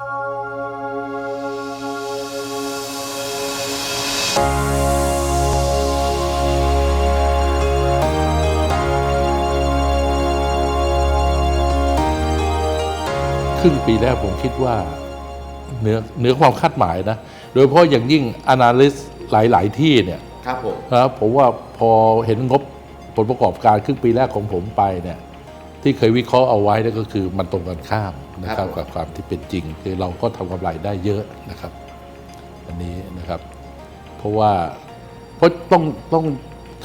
ครึ่งปีแรกผมคิดว่าเหนือเหนือความคาดหมายนะ โดยเฉพาะอย่างยิ่ง analyst หลาย ๆ ที่เนี่ยครับผมนะครับผมว่าพอเห็นงบผลประกอบการครึ่งปีแรกของผมไปเนี่ยที่เคยวิเคราะห์เอาไว้เนี่ยก็คือมันตรงกันข้าม นะครับกับความที่เป็นจริง คือเราก็ทำกำไรได้เยอะนะครับอันนี้นะครับ เพราะว่าเพราะต้องต้อง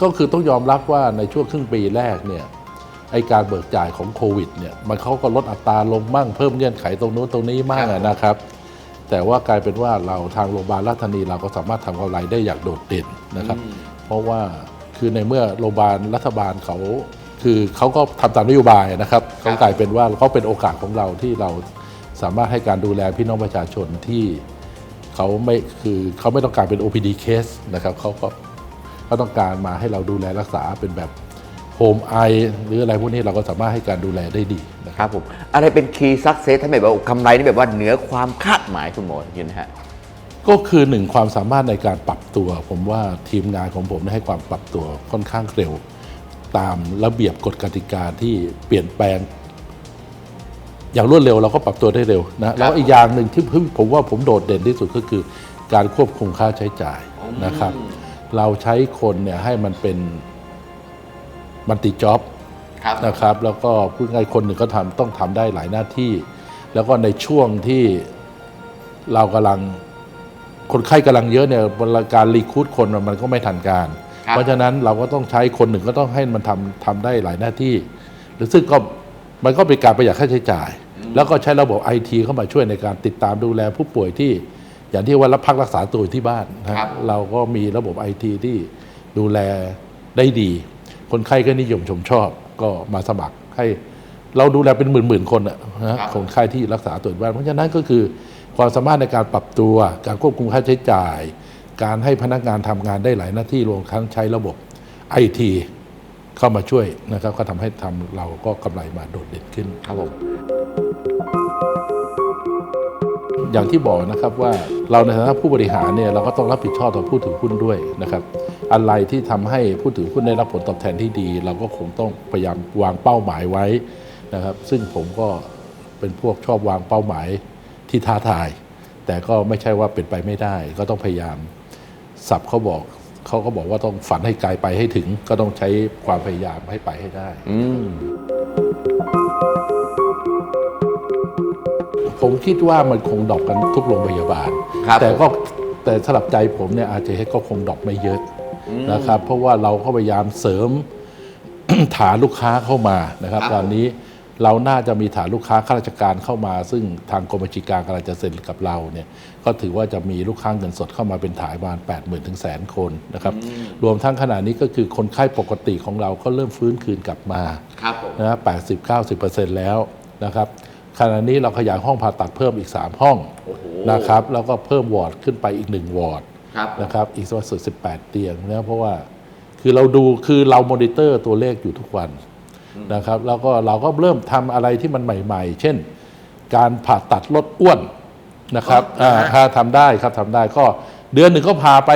ก็คือต้องยอมรับว่าในช่วงครึ่งปีแรกเนี่ยไอการเบิกจ่ายของโควิดเนี่ยมันเขาก็ลดอัตราลงมั่งเพิ่มเงื่อนไขตรงนู้นตรงนี้มั่งอะนะครับ แต่ว่ากลายเป็นว่าเราทางโรงพยาบาลราชธานีเราก็สามารถทำกำไรได้อย่างโดดเด่นนะครับ เพราะว่าคือในเมื่อโรงพยาบาลรัฐบาลเขา คือเขาก็ทำตามนโยบายนะครับเขากลายเป็นว่าเขาเป็นโอกาสของเราที่เราสามารถให้การดูแลพี่น้องประชาชนที่เขาไม่คือเขาไม่ต้องการเป็น OPD case นะครับเขาก็เขาต้องการมาให้เราดูแลรักษาเป็นแบบโฮมไอหรืออะไรพวกนี้เราก็สามารถให้การดูแลได้ดีนะครับครับผมอะไรเป็นคีย์ซักเซสทำให้แบบว่ากำไรนี่แบบว่าเหนือความคาดหมายคุณหมอยินนะฮะก็คือหนึ่งความสามารถในการปรับตัว ผมว่าทีมงานของผมได้ให้ความปรับตัวค่อนข้างเร็ว ตามระเบียบกฎกติกาที่เปลี่ยนแปลง อย่างรวดเร็วเราก็ปรับตัวได้เร็วนะแล้วอีกอย่างหนึ่งที่ผมว่าผมโดดเด่นที่สุดก็คือ การควบคุมค่าใช้จ่ายนะครับ เราใช้คนเนี่ยให้มันเป็นมันติจ็อบครับนะครับ แล้วก็พูดง่ายๆคนหนึ่งก็ทำต้องทำได้หลายหน้าที่ แล้วก็ในช่วงที่เรากำลังคนไข้กำลังเยอะเนี่ยเวลาการรีคูดคนมันก็ไม่ทันการครับ เพราะฉะนั้นเราก็ต้องใช้คนหนึ่งก็ต้องให้มันทำทำได้หลายหน้าที่หรือซึ่งก็มันก็เป็นการประหยัดค่าใช้จ่าย แล้วก็ใช้ระบบไอทีเข้ามาช่วยในการติดตามดูแลผู้ป่วยที่ อย่างที่ว่ารับพักรักษาตัวอยู่ที่บ้านนะฮะครับเราก็มีระบบไอทีที่ดูแลได้ดี คนไข้ก็นิยมชมชอบก็มาสมัครให้เราดูแลเป็นหมื่นๆคนอะนะฮะคนไข้ที่รักษาตัวอยู่บ้าน เพราะฉะนั้นก็คือความสามารถในการปรับตัว การควบคุมค่าใช้จ่าย การให้พนักงานทำงานได้หลายหน้าที่รวมทั้งใช้ระบบไอทีเข้ามาช่วยนะครับ ก็ทำให้ทำเราก็กำไรมาโดดเด่นขึ้นครับผมอย่างที่บอกนะครับว่าเราในฐานะผู้บริหารเนี่ยเราก็ต้องรับผิดชอบต่อผู้ถือหุ้นด้วยนะครับ อะไรที่ทำให้ผู้ถือหุ้นได้รับผลตอบแทนที่ดี เราก็คงต้องพยายามวางเป้าหมายไว้นะครับ ซึ่งผมก็เป็นพวกชอบวางเป้าหมายที่ท้าทาย แต่ก็ไม่ใช่ว่าเป็นไปไม่ได้ ก็ต้องพยายาม สับเขาบอกเขาก็บอกว่าต้องฝันให้ไกลไปให้ถึง ก็ต้องใช้ความพยายามให้ไปให้ได้ อืมผมคิดว่ามันคงดรอกกันทุกโรงพยาบาล ครับแต่ก็แต่สำหรับใจผมเนี่ยอาจจะให้ก็คงดรอกไม่เยอะนะครับ เพราะว่าเราก็พยายามเสริม ฐานลูกค้าเข้ามานะครับ ครับ ตอนนี้ เราน่าจะมีฐานลูกค้าข้าราชการเข้ามา ซึ่งทางกรมบัญชีกลารกำลังจะเซ็นกับเราเนี่ยก็ถือว่าจะมีลูกค้าเงินสดเข้ามาเป็นฐานประมาณ 8 0 0 0 0ถึงแสนคนนะครับรวมทั้งขณะนี้ก็คือคนไข้ปกติของเราก็เริ่มฟื้นคืนกลับมาครับผมนะแปดสิบเก้าสิบเปอร์เซ็นต์แล้วนะครับขณะนี้เราขยายห้องผ่าตัดเพิ่มอีก 3 ห้องโอ้โหนะครับแล้วก็เพิ่มวอร์ดขึ้นไปอีก 1 วอร์ดครับนะครับอีกสักสิบแปดเตียงนะเพราะว่าคือเราดูคือเรามอนิเตอร์ตัวเลขอยู่ทุกวัน นะครับ แล้วก็เราก็เริ่มทำอะไรที่มันใหม่ ๆ เช่น การผ่าตัดลดอ้วนนะครับอ๋ออ่าฮะอ่าถ้าทำได้ครับทำได้ก็เดือนหนึ่งก็พาไป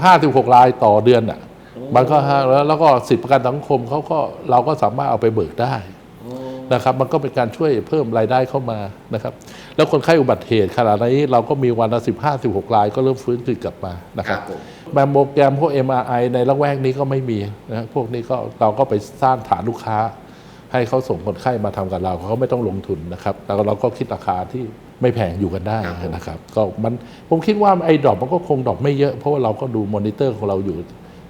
15-16รายต่อเดือนอะมันก็ฮะแล้วแล้วก็สิทธิประกันสังคมเขาก็เราก็สามารถเอาไปเบิกได้นะครับ มันก็เป็นการช่วยเพิ่มรายได้เข้ามานะครับ แล้วคนไข้อุบัติเหตุขนาดนี้เราก็มีวันละ15 16รายก็เริ่มฟื้นคืนกลับมานะครับครับผม แมมโมแกรมพวก MRI ในละแวกนี้ก็ไม่มีนะพวกนี้ก็เราก็ไปสร้างฐานลูกค้า ให้เขาส่งคนไข้มาทำกับเราเขาไม่ต้องลงทุนนะครับแล้วเราก็คิดราคาที่ไม่แพงอยู่กันได้นะครับก็มันผมคิดว่าไอ้ดรอปมันก็คงดรอปไม่เยอะเพราะว่าเราก็ดูมอนิเตอร์ของเราอยู่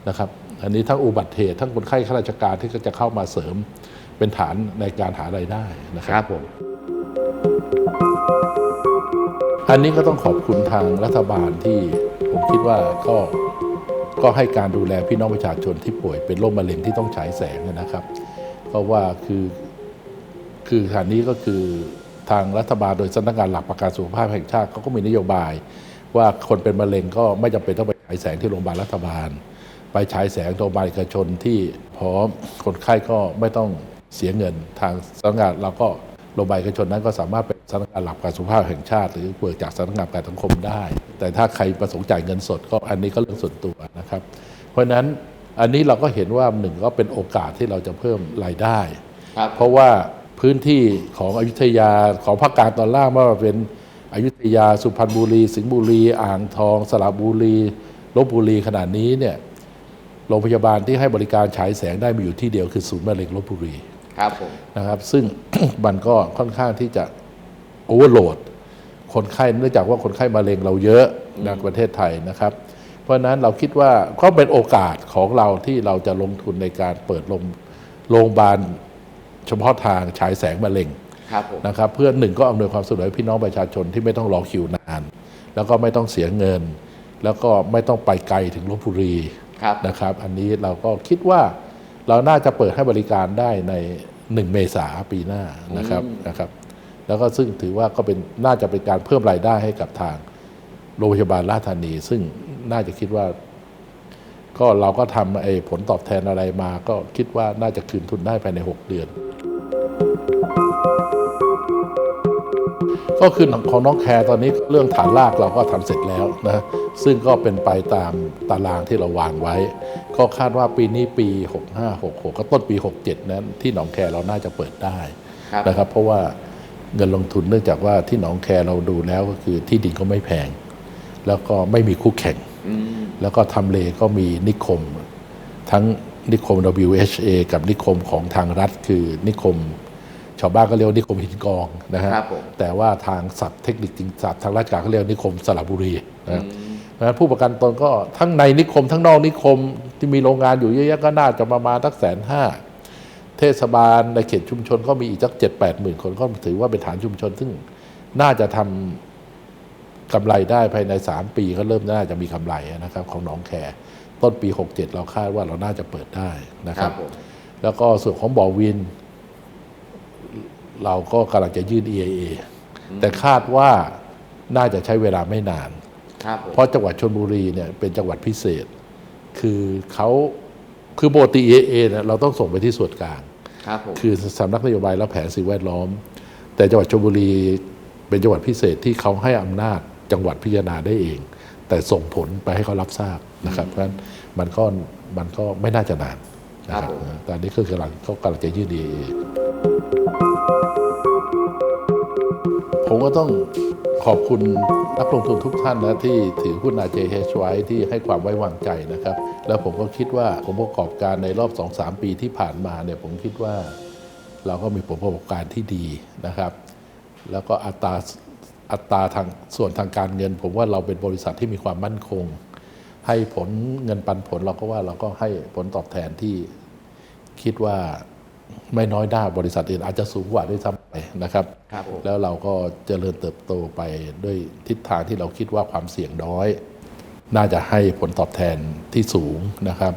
นะครับอันนี้ทั้งอุบัติเหตุทั้งคนไข้ข้าราชการที่ก็จะเข้ามาเสริมเป็นฐานในการหารายได้นะคครับรับผมอันนี้ก็ต้องขอบคุณทางรัฐบาลที่ผมคิดว่าก็ ก็ให้การดูแลพี่น้องประชาชนที่ป่วยเป็นโรคมะเร็งที่ต้องฉายแสงนะครับ เพราะว่าคือคือฐานนี้ก็คือทางรัฐบาลโดยสำนักงานหลักประกันสุขภาพแห่งชาติเขาก็มีนโยบาย ว่าคนเป็นมะเร็งก็ไม่จำเป็นต้องไปฉายแสงที่โรงพยาบาลรัฐบาล ไปฉายแสงโรงพยาบาลเอกชนที่พร้อมคนไข้ก็ไม่ต้องเสียเงินทางสำนักงานเราก็ โรงพยาบาลเอกชนนั้นก็สามารถเป็นสำนักงานหลักการสุขภาพแห่งชาติ หรือเบิกจากสำนักงานประกันสังคมได้ แต่ถ้าใครประสงค์จ่ายเงินสดก็อันนี้ก็เรื่องส่วนตัวนะครับ เพราะฉะนั้นอันนี้เราก็เห็นว่าหนึ่งก็เป็นโอกาสที่เราจะเพิ่มรายได้ครับเพราะว่าพื้นที่ของอยุธยาของภาคกลางตอนล่างไม่ว่าเป็นอยุธยาสุพรรณบุรี สิงห์บุรี อ่างทอง สระบุรีลบบุรีขนาดนี้เนี่ยโรงพยาบาลที่ให้บริการฉายแสงได้มีอยู่ที่เดียวคือศูนย์มะเร็งลบบุรี ครับผมนะครับ ซึ่ง มันก็ค่อนข้างที่จะโอเวอร์โหลดคนไข้เนื่องจากว่าคนไข้มะเร็งเราเยอะในประเทศไทยนะครับ เพราะฉะนั้นเราคิดว่าก็เป็นโอกาสของเราที่เราจะลงทุนในการเปิดโรงโรงพยาบาลเฉพาะทางฉายแสงมะเร็งครับผมนะครับเพื่อหนึ่งก็อำนวยความสะดวกให้พี่น้องประชาชนที่ไม่ต้องรอคิวนาน แล้วก็ไม่ต้องเสียเงิน แล้วก็ไม่ต้องไปไกลถึงลบบุรีครับนะครับ อันนี้เราก็คิดว่า เราน่าจะเปิดให้บริการได้ใน 1 เมษาปีหน้านะครับนะครับ แล้วก็ซึ่งถือว่าก็เป็นน่าจะเป็นการเพิ่มรายได้ให้กับทางโรงพยาบาลราชธานี ซึ่งน่าจะคิดว่า ก็เราก็ทำไอ้ผลตอบแทนอะไรมา ก็คิดว่าน่าจะคืนทุนได้ภายใน 6 เดือน ก็คือของน้องแคร์ตอนนี้เรื่องฐานรากเราก็ทำเสร็จแล้วนะซึ่งก็เป็นไปตามตารางที่เราวางไว้ ก็คาดว่าปีนี้ปี 65 66 ก็ต้นปี 67 นั้นที่หนองแคเราน่าจะเปิดได้ครับนะครับ เพราะว่าเงินลงทุนเนื่องจากว่าที่หนองแคเราดูแล้วก็คือที่ดินก็ไม่แพง แล้วก็ไม่มีคู่แข่งอืมแล้วก็ทำเลก็มีนิคม ทั้งนิคม WHA กับนิคมของทางรัฐคือนิคม ชาวบ้านก็เรียกว่านิคมหินกองนะฮะครับผมแต่ว่าทางศัพท์เทคนิคจริงศัพท์ทางราชการเขาเรียกว่านิคมสระบุรีนะเพราะฉะนั้นผู้ประกันตนก็ทั้งในนิคมทั้งนอกนิคม ที่มีโรงงานอยู่เยอะแยะก็น่าจะประมาณสักแสนห้าเทศบาลในเขตชุมชนก็มีอีกสักเจ็ดแปดหมื่นคนก็ถือว่าเป็นฐานชุมชน ซึ่งน่าจะทำกำไรได้ภายใน 3 ปีก็เริ่มน่าจะมีกำไรนะครับ ของหนองแคต้นปี 67 เราคาดว่าเราน่าจะเปิดได้นะคครัรับบผมแล้วก็ส่วนของบ่อวิน เราก็กำลังจะยื่น EIA แต่คาดว่าน่าจะใช้เวลาไม่นานครับผมเพราะจังหวัดชลบุรีเนี่ยเป็นจังหวัดพิเศษ คือเขาคือปกติ EIA เนี่ยเราต้องส่งไปที่ส่วนกลาง ครับผมคือสำนักนโยบายและแผนสิ่งแวดล้อม แต่จังหวัดชลบุรีเป็นจังหวัดพิเศษที่เขาให้อำนาจจังหวัดพิจารณาได้เอง แต่ส่งผลไปให้เขารับทราบนะครับ เพราะฉะนั้นมันก็มันก็ไม่น่าจะนานนะครับตอนนี้ก็กำลังเขากำลังจะยื่นดีผมก็ต้อง ขอบคุณนักลงทุนทุกท่านนะที่ถือหุ้น RJH ไว้ที่ให้ความไว้วางใจนะครับ แล้วผมก็คิดว่าผลประกอบการในรอบ 2-3 ปีที่ผ่านมาเนี่ยผมคิดว่าเราก็มีผลประกอบการที่ดีนะครับ แล้วก็อัตราอัตราทางส่วนทางการเงิน ผมว่าเราเป็นบริษัทที่มีความมั่นคง ให้ผลเงินปันผลเราก็ว่าเราก็ให้ผลตอบแทนที่คิดว่าไม่น้อยหน้าบริษัทอื่นอาจจะสูงกว่าด้วยซ้ำ นะครับครับผมแล้วเราก็เจริญเติบโตไปด้วยทิศทางที่เราคิดว่าความเสี่ยงน้อย น่าจะให้ผลตอบแทนที่สูงนะครับ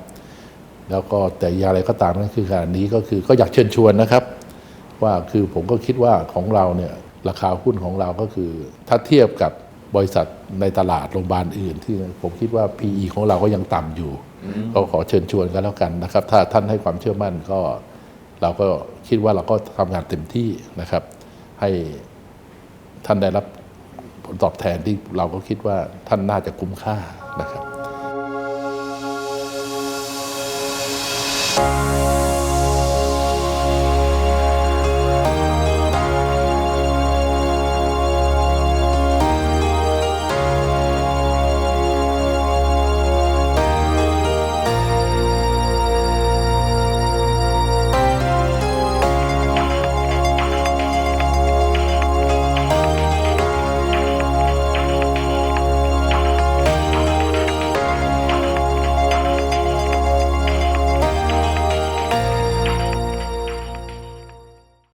แล้วก็แต่อย่างไรก็ตามนั่นคือการนี้ก็คือก็อยากเชิญชวนนะครับ ว่าคือผมก็คิดว่าของเราเนี่ยราคาหุ้นของเราก็คือ ถ้าเทียบกับบริษัทในตลาดโรงพยาบาลอื่น ที่ผมคิดว่า PE ของเราก็ยังต่ำอยู่ ก็ขอเชิญชวนกันแล้วกันนะครับ ถ้าท่านให้ความเชื่อมั่นก็ เราก็คิดว่าเราก็ทำงานเต็มที่นะครับ ให้ท่านได้รับผลตอบแทนที่เราก็คิดว่าท่านน่าจะคุ้มค่านะครับ